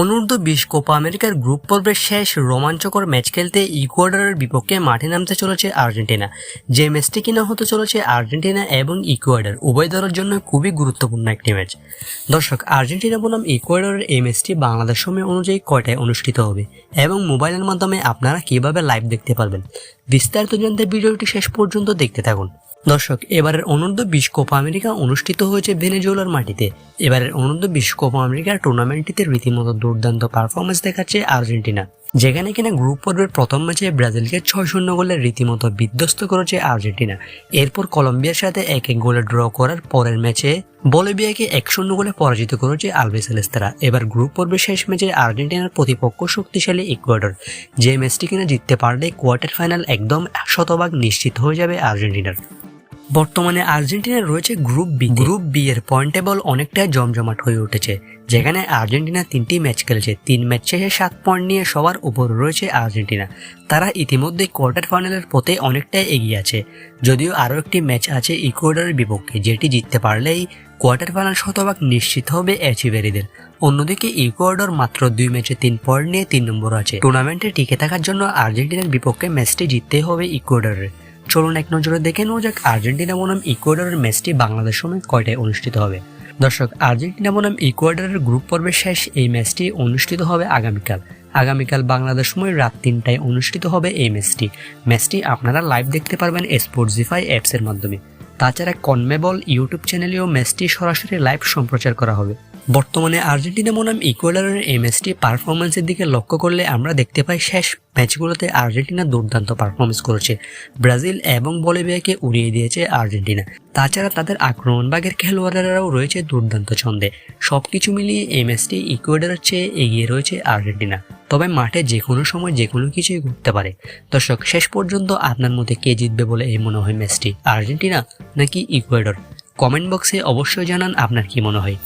অনূর্ধ্ব বিশ কোপা আমেরিকার গ্রুপ পর্বের শেষ রোমাঞ্চকর ম্যাচ খেলতে ইকুয়াডরের বিপক্ষে মাঠে নামতে চলেছে আর্জেন্টিনা। যে ম্যাচটি কিনা হতে চলেছে আর্জেন্টিনা এবং ইকুয়াডর, উভয় দলের জন্য খুবই গুরুত্বপূর্ণ একটি ম্যাচ। দর্শক, আর্জেন্টিনা বনাম ইকুয়াডরের এই ম্যাচটি বাংলাদেশ সময় অনুযায়ী কয়টায় অনুষ্ঠিত হবে এবং মোবাইলের মাধ্যমে আপনারা কীভাবে লাইভ দেখতে পারবেন? বিস্তারিত জানতে ভিডিওটি শেষ পর্যন্ত দেখতে থাকুন। দর্শক, এবারের অনূর্ধ্ব বিশ কোপা আমেরিকা অনুষ্ঠিত হয়েছে ভেনেজুয়েলার মাটিতে। এবারের অনূর্ধ্ব বিশ কোপা আমেরিকার টুর্নামেন্টটিতে রীতিমতো দুর্দান্ত পারফরমেন্স দেখাচ্ছে আর্জেন্টিনা, যেখানে কিনা গ্রুপ পর্বের প্রথম ম্যাচে ব্রাজিলকে ছয় শূন্য গোলে রীতিমতো বিধ্বস্ত করেছে আর্জেন্টিনা। এরপর কলম্বিয়ার সাথে এক এক গোলে ড্র করার পরের ম্যাচে বলিভিয়াকে এক শূন্য গোলে পরাজিত করেছে আলভেসেলেস্তারা এবার গ্রুপ পর্বের শেষ ম্যাচে আর্জেন্টিনার প্রতিপক্ষ শক্তিশালী ইকুয়েডর, যে ম্যাচটি কিনা জিততে পারলে কোয়ার্টার ফাইনাল একদম শতভাগ নিশ্চিত হয়ে যাবে আর্জেন্টিনার। বর্তমানে আর্জেন্টিনার রয়েছে গ্রুপ বি গ্রুপ বি এর পয়েন্ট টেবল অনেকটাই জমজমাট হয়ে উঠেছে, যেখানে আর্জেন্টিনা তিনটি ম্যাচ খেলেছে। তিন ম্যাচ শেষে সাত পয়েন্ট নিয়ে সবার উপর রয়েছে আর্জেন্টিনা। তারা ইতিমধ্যে কোয়ার্টার ফাইনালের পথে অনেকটাই এগিয়ে আছে। যদিও আরও একটি ম্যাচ আছে ইকুয়েডরের বিপক্ষে, যেটি জিততে পারলেই কোয়ার্টার ফাইনাল শতভাগ নিশ্চিত হবে এচিভেরিদের। অন্যদিকে ইকুয়েডর মাত্র দুই ম্যাচে তিন পয়েন্ট নিয়ে তিন নম্বর আছে। টুর্নামেন্টে টিকে থাকার জন্য আর্জেন্টিনার বিপক্ষে ম্যাচটি জিততে হবে ইকুয়েডরের। চলুন এক নজরে দেখে নেওয়া যাক আর্জেন্টিনা বনাম ইকুয়েডরের ম্যাচটি বাংলাদেশ সময় কয়টায় অনুষ্ঠিত হবে? দর্শক, আর্জেন্টিনা বনাম ইকুয়েডরের গ্রুপ পর্বের শেষ এই ম্যাচটি অনুষ্ঠিত হবে আগামীকাল। আগামীকাল বাংলাদেশ সময় রাত তিনটায় অনুষ্ঠিত হবে এই ম্যাচটি। ম্যাচটি আপনারা লাইভ দেখতে পারবেন স্পোর্টসিফাই অ্যাপসের মাধ্যমে। তাছাড়া কনমেবল ইউটিউব চ্যানেলেও ম্যাচটি সরাসরি লাইভ সম্প্রচার করা হবে। বর্তমানে আর্জেন্টিনা বনাম ইকুয়েডরের এই ম্যাচটি পারফরমেন্সের দিকে লক্ষ্য করলে আমরা দেখতে পাই শেষ ম্যাচগুলোতে আর্জেন্টিনা দুর্দান্ত পারফরমেন্স করেছে। ব্রাজিল এবং বলিভিয়াকে উড়িয়ে দিয়েছে আর্জেন্টিনা। তাছাড়া তাদের আক্রমণভাগের খেলোয়াড়েরাও রয়েছে দুর্দান্ত ছন্দে। সব কিছু মিলিয়ে এই ম্যাচটি ইকুয়েডরের চেয়ে এগিয়ে রয়েছে আর্জেন্টিনা। তবে মাঠে যে কোনো সময় যে কোনো কিছুই ঘটতে পারে। দর্শক, শেষ পর্যন্ত আপনার মধ্যে কে জিতবে বলে এই মনে হয় ম্যাচটি, আর্জেন্টিনা নাকি ইকুয়েডর? কমেন্ট বক্সে অবশ্যই জানান আপনার কি মনে হয়।